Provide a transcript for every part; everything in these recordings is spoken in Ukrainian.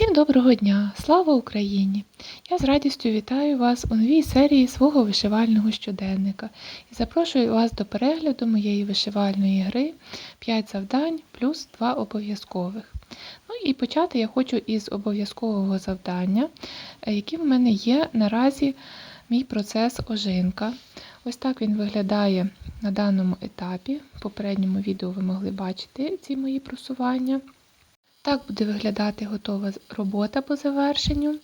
Всім доброго дня! Слава Україні! Я з радістю вітаю вас у новій серії свого вишивального щоденника і запрошую вас до перегляду моєї вишивальної гри 5 завдань плюс 2 обов'язкових. Ну і почати я хочу із обов'язкового завдання, е, яке в мене є наразі мій процес ожинка. Ось так він виглядає на даному етапі. В попередньому відео ви могли бачити ці мої просування. Так буде виглядати готова робота по завершенню.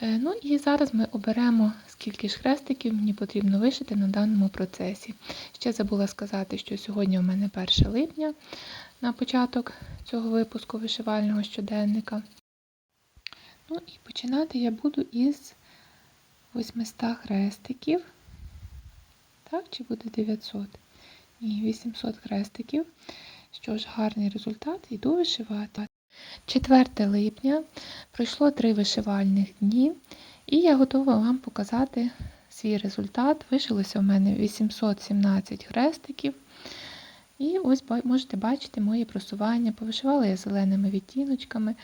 Е, Ну і зараз ми оберемо, скільки ж хрестиків мені потрібно вишити на даному процесі. Ще забула сказати, що сьогодні у мене 1 липня на початок цього випуску вишивального щоденника. Ну і починати я буду із 800 хрестиків. Так, чи буде 900? Ні, 800 хрестиків. Що ж, гарний результат, йду вишивати. 4 липня пройшло три вишивальних дні, і я готова вам показати свій результат. Вишилося у мене 817 хрестиків. І ось можете бачити моє просування. Повишивала я зеленими відтіночками.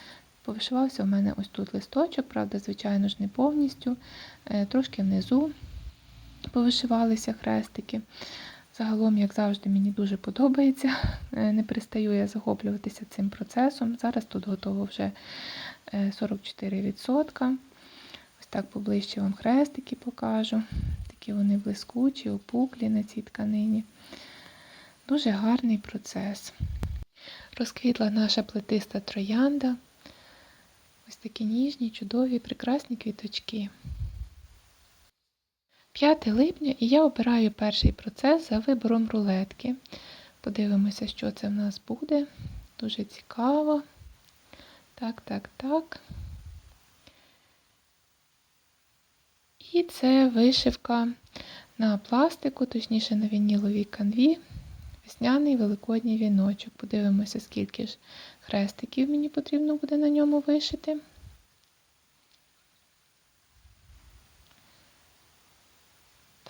Повишивався у мене ось тут листочок, правда, звичайно ж, не повністю, е, трошки внизу повишивалися хрестики. Загалом, як завжди, мені дуже подобається. Е, не перестаю я захоплюватися цим процесом. Зараз тут готово вже 44%. Ось так поближче вам хрестики покажу. Такі вони блискучі, опуклі на цій тканині. Дуже гарний процес. Розквітла наша плетиста троянда. Ось такі ніжні, чудові, прекрасні квіточки. 5 липня і я обираю перший процес за вибором рулетки. Подивимося, що це в нас буде. Дуже цікаво. Так, так, так. І це вишивка на пластику, точніше на вініловій канві. Весняний великодній віночок. Подивимося, скільки ж хрестиків мені потрібно буде на ньому вишити.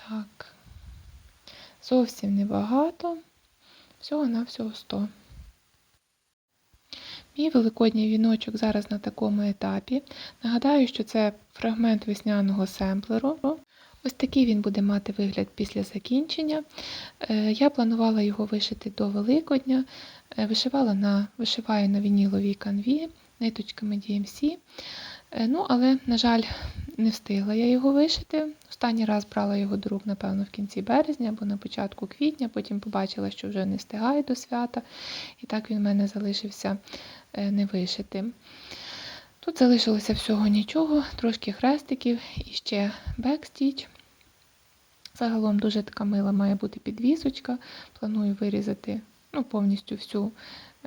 Так, зовсім небагато, всього-навсього 100. Мій великодній віночок зараз на такому етапі. Нагадаю, що це фрагмент весняного семплеру. Ось такий він буде мати вигляд після закінчення. Е, я планувала його вишити до Великодня. Е, вишивала на, Вишиваю на вініловій канві ниточками DMC. Е, ну, але, на жаль, не встигла я його вишити. Останній раз брала його до рук, напевно, в кінці березня або на початку квітня, потім побачила, що вже не встигає до свята, і так він в мене залишився е, невишитим. Тут залишилося всього нічого, трошки хрестиків і ще бекстіч. Загалом дуже така мила має бути підвісочка. Планую вирізати ну, повністю всю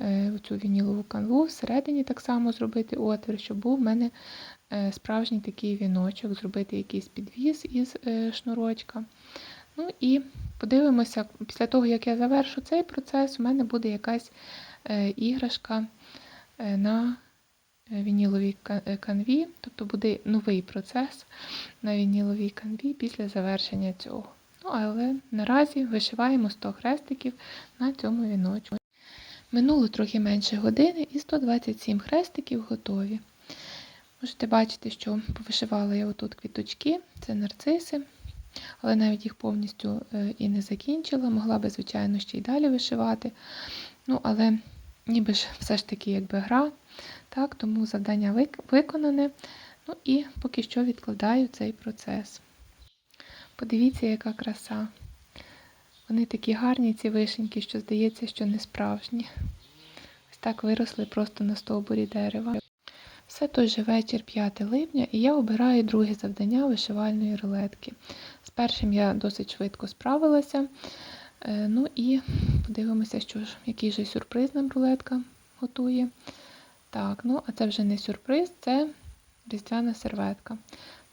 Е, цю вінілову канву, всередині так само зробити отвір, щоб був в мене справжній такий віночок, зробити якийсь підвіз із е, шнурочка. Ну і подивимося, після того, як я завершу цей процес, у мене буде якась іграшка на вініловій канві, тобто буде новий процес на вініловій канві після завершення цього. Ну, але наразі вишиваємо 100 хрестиків на цьому віночку. Минуло трохи менше години і 127 хрестиків готові. Можете бачити, що повишивала я отут квіточки, це нарциси, але навіть їх повністю е, і не закінчила, могла би, звичайно, ще й далі вишивати. Ну, але ніби ж все ж таки якби гра, так, тому завдання виконане. Ну і поки що відкладаю цей процес. Подивіться, яка краса. Вони такі гарні, ці вишеньки, що здається, що не справжні. Ось так виросли просто на стовбурі дерева. Все той же вечір 5 липня, і я обираю друге завдання вишивальної рулетки. З першим я досить швидко справилася. Е, ну і подивимося, що ж, який же сюрприз нам рулетка готує. Так, ну, а це вже не сюрприз, це різдвяна серветка.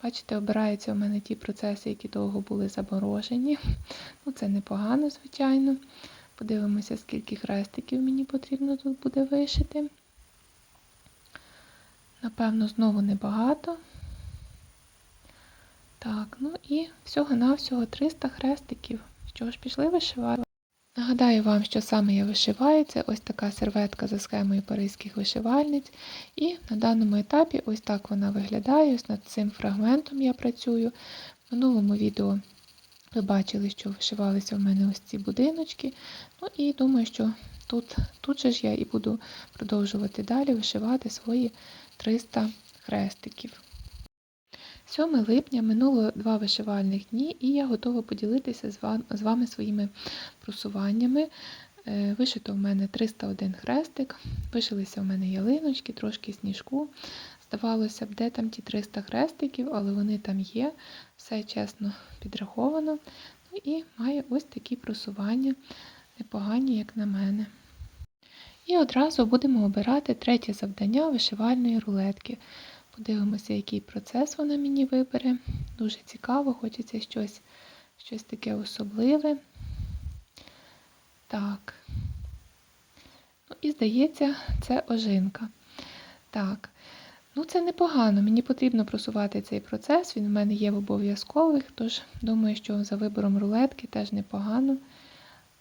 Бачите, обираються у мене ті процеси, які довго були заморожені. Ну, Це непогано, звичайно. Подивимося, скільки хрестиків мені потрібно тут буде вишити. Напевно, знову небагато. Так, ну і всього-навсього 300 хрестиків. Що ж, пішли вишивати. Нагадаю вам, що саме я вишиваю. Це ось така серветка за схемою паризьких вишивальниць. І на даному етапі ось так вона виглядає. Ось над цим фрагментом я працюю. В минулому відео ви бачили, що вишивалися в мене ось ці будиночки. Ну і думаю, що тут, тут же ж я і буду продовжувати далі вишивати свої 300 хрестиків. 7 липня минуло два вишивальних дні, і я готова поділитися з вами своїми просуваннями. Е, Вишито в мене 301 хрестик, вишилися в мене ялиночки, трошки сніжку. Здавалося б, де там ті 300 хрестиків, але вони там є, все чесно підраховано. Ну і маю ось такі просування, непогані, як на мене. І одразу будемо обирати третє завдання вишивальної рулетки. Подивимося, який процес вона мені вибере. Дуже цікаво, хочеться щось, щось таке особливе. Так. Ну і здається, це ожинка. Так. Ну, це непогано. Мені потрібно просувати цей процес. Він в мене є в обов'язкових, тож думаю, що за вибором рулетки теж непогано.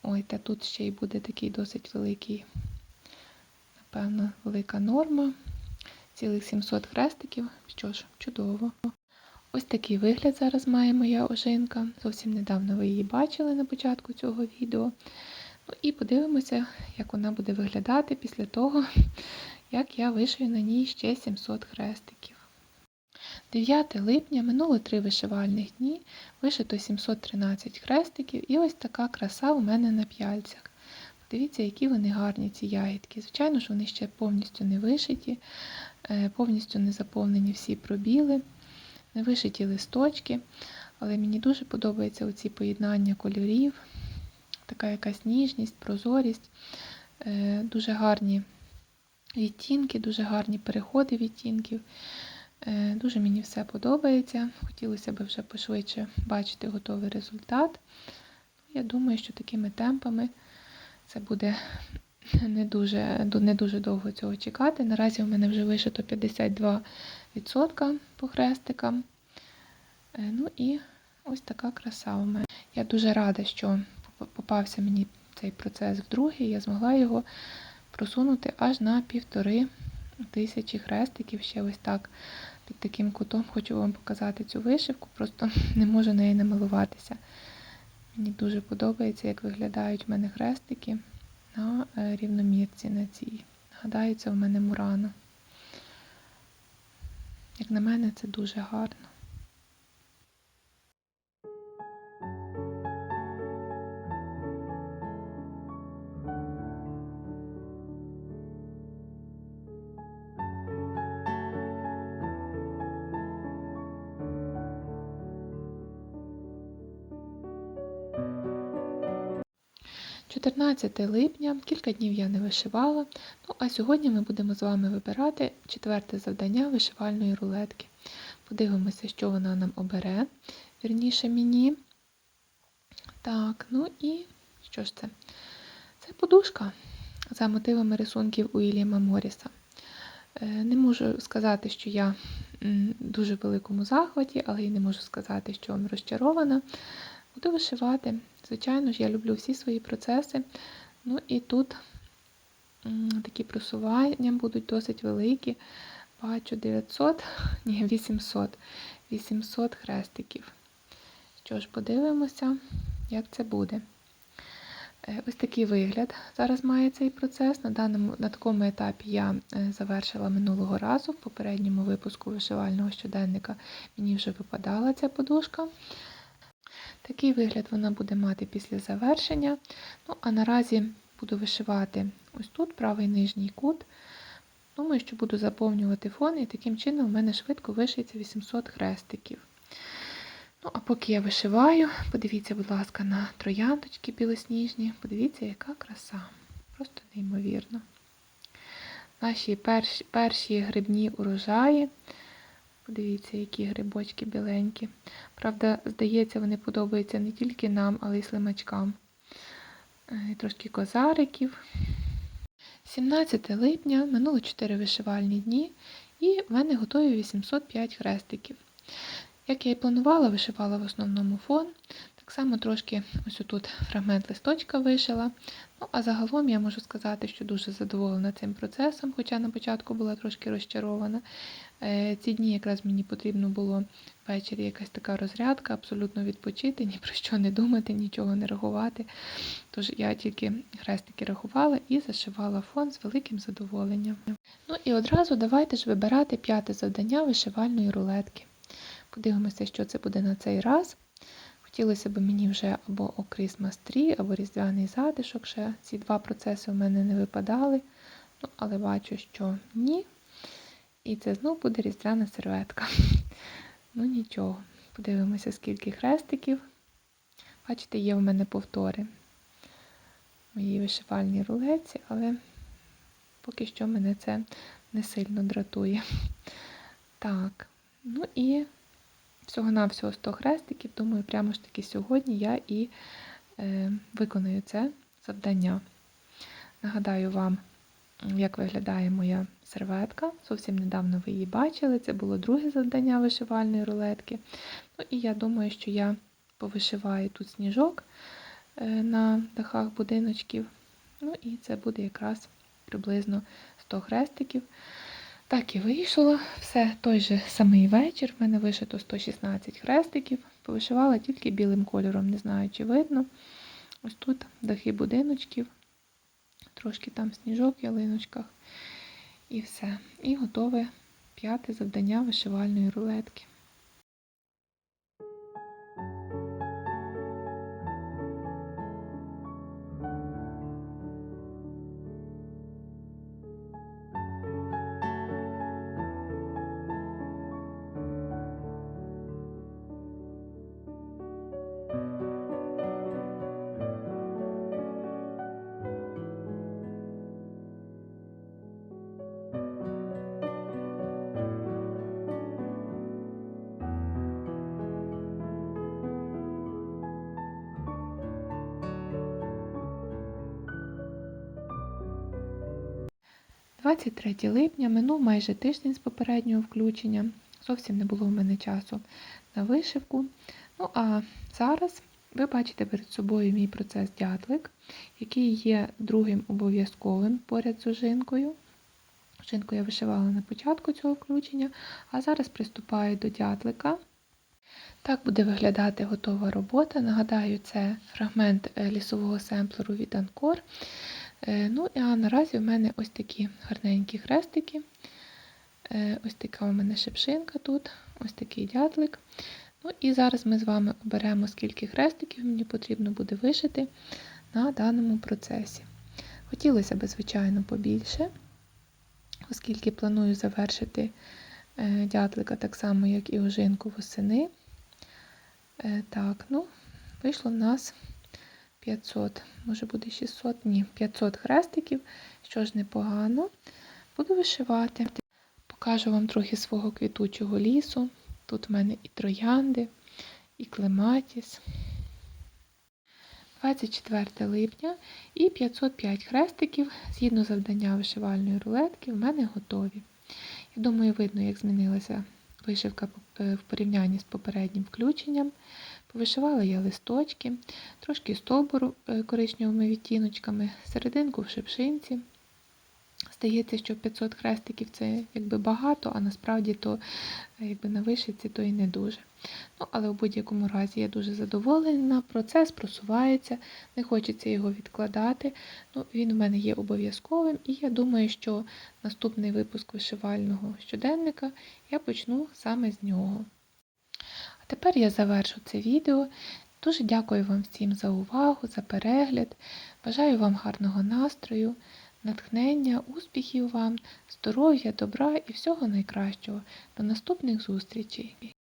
Ой, та тут ще й буде такий досить великий, напевно, велика норма. Цілих 700 хрестиків. Що ж, чудово. Ось такий вигляд зараз має моя ожинка. Зовсім недавно ви її бачили на початку цього відео. Ну і подивимося, як вона буде виглядати після того, як я вишию на ній ще 700 хрестиків. 9 липня минуло три вишивальних дні, вишито 713 хрестиків, і ось така краса у мене на п'яльцях. Подивіться, які вони гарні, ці ягідки. Звичайно ж, вони ще повністю не вишиті, е, повністю не заповнені всі пробіли, не вишиті листочки, але мені дуже подобається оці поєднання кольорів, така якась ніжність, прозорість, е, дуже гарні відтінки, дуже гарні переходи відтінків. Е, Дуже мені все подобається. Хотілося б вже пошвидше бачити готовий результат. Я думаю, що такими темпами це буде не дуже, не дуже довго цього чекати. Наразі у мене вже вишито 52% по хрестикам. Е, Ну і ось така краса у мене. Я дуже рада, що попався мені цей процес вдруге, я змогла його просунути аж на півтори тисячі хрестиків. Ще ось так під таким кутом хочу вам показати цю вишивку, просто не можу нею намилуватися. Мені дуже подобається, як виглядають в мене хрестики на е, рівномірці на цій. Нагадаю, це в мене мурана. Як на мене, це дуже гарно. – 14 липня, кілька днів я не вишивала. Ну, а сьогодні ми будемо з вами вибирати четверте завдання вишивальної рулетки. Подивимося, що вона нам обере, вірніше мені. Так, ну і що ж це? Це подушка за мотивами рисунків Уільяма Моріса. Е, Не можу сказати, що я в дуже великому захваті, але й не можу сказати, що вам розчарована. Буду вишивати. Звичайно ж, я люблю всі свої процеси. Ну і тут такі просування будуть досить великі. Бачу 900, ні, 800. 800 хрестиків. Що ж, подивимося, як це буде. Е, Ось такий вигляд зараз має цей процес. На даному на такому етапі я е, завершила минулого разу. В попередньому випуску вишивального щоденника мені вже випадала ця подушка. Такий вигляд вона буде мати після завершення. Ну, а наразі буду вишивати ось тут правий нижній кут. Думаю, що буду заповнювати фон, і таким чином у мене швидко вишиється 800 хрестиків. Ну, а поки я вишиваю, подивіться, будь ласка, на трояндочки білосніжні. Подивіться, яка краса. Просто неймовірно. Наші перші, перші грибні урожаї. Подивіться, які грибочки біленькі. Правда, здається, вони подобаються не тільки нам, але й слимачкам. Е, Трошки козариків. 17 липня, минуло 4 вишивальні дні, і в мене готові 805 хрестиків. Як я і планувала, вишивала в основному фон. Так само трошки ось тут фрагмент листочка вишила. Ну, а загалом я можу сказати, що дуже задоволена цим процесом, хоча на початку була трошки розчарована. Е, Ці дні якраз мені потрібно було ввечері якась така розрядка, абсолютно відпочити, ні про що не думати, нічого не рахувати. Тож я тільки хрестики рахувала і зашивала фон з великим задоволенням. Ну і одразу давайте ж вибирати п'яте завдання вишивальної рулетки. Подивимося, що це буде на цей раз. Хотілося б мені вже або о Christmas Tree, або Різдвяний затишок. Ще ці два процеси у мене не випадали. Ну, але бачу, що ні. І це знов буде різдвяна серветка. Ну нічого. Подивимося, скільки хрестиків. Бачите, є в мене повтори моїй вишивальній рулеці, але поки що мене це не сильно дратує. Так, ну і всього-навсього 100 хрестиків. Думаю, прямо ж таки сьогодні я і е, виконую це завдання. Нагадаю вам, як виглядає моя серветка. Зовсім недавно ви її бачили. Це було друге завдання вишивальної рулетки. Ну і я думаю, що я повишиваю тут сніжок е, на дахах будиночків. Ну і це буде якраз приблизно 100 хрестиків. Так і вийшло. Все той же самий вечір. В мене вишито 116 хрестиків. Повишивала тільки білим кольором, не знаю, чи видно. Ось тут дахи будиночків, трошки там сніжок в ялиночках. І все. І готове п'яте завдання вишивальної рулетки. – 23 липня минув майже тиждень з попереднього включення. Зовсім не було в мене часу на вишивку. Ну а зараз ви бачите перед собою мій процес дятлик, який є другим обов'язковим поряд з ожинкою. Ожинку я вишивала на початку цього включення, а зараз приступаю до дятлика. Так буде виглядати готова робота. Нагадаю, це фрагмент е, лісового семплеру від Анкор. Е, Ну, а наразі в мене ось такі гарненькі хрестики. Е, Ось така у мене шипшинка тут, ось такий дятлик. Ну і зараз ми з вами оберемо, скільки хрестиків мені потрібно буде вишити на даному процесі. Хотілося б, звичайно, побільше, оскільки планую завершити е, дятлика так само, як і ожинку восени. Так, ну, вийшло в нас 500, може буде 600, ні, 500 хрестиків, що ж непогано. Буду вишивати. Покажу вам трохи свого квітучого лісу. Тут в мене і троянди, і клематіс. 24 липня і 505 хрестиків, згідно завдання вишивальної рулетки, в мене готові. Я думаю, видно, як змінилася вишивка е, в порівнянні з попереднім включенням. Повишивала я листочки, трошки стовбуру е, коричневими відтіночками, серединку в шипшинці. Здається, що 500 хрестиків це якби багато, а насправді то якби на вишивці то і не дуже. Ну, Але в будь-якому разі я дуже задоволена, процес просувається, не хочеться його відкладати. Ну, Він в мене є обов'язковим, і я думаю, що наступний випуск вишивального щоденника я почну саме з нього. Тепер я завершу це відео. Дуже дякую вам всім за увагу, за перегляд. Бажаю вам гарного настрою натхнення, успіхів вам, здоров'я, добра і всього найкращого. До наступних зустрічей!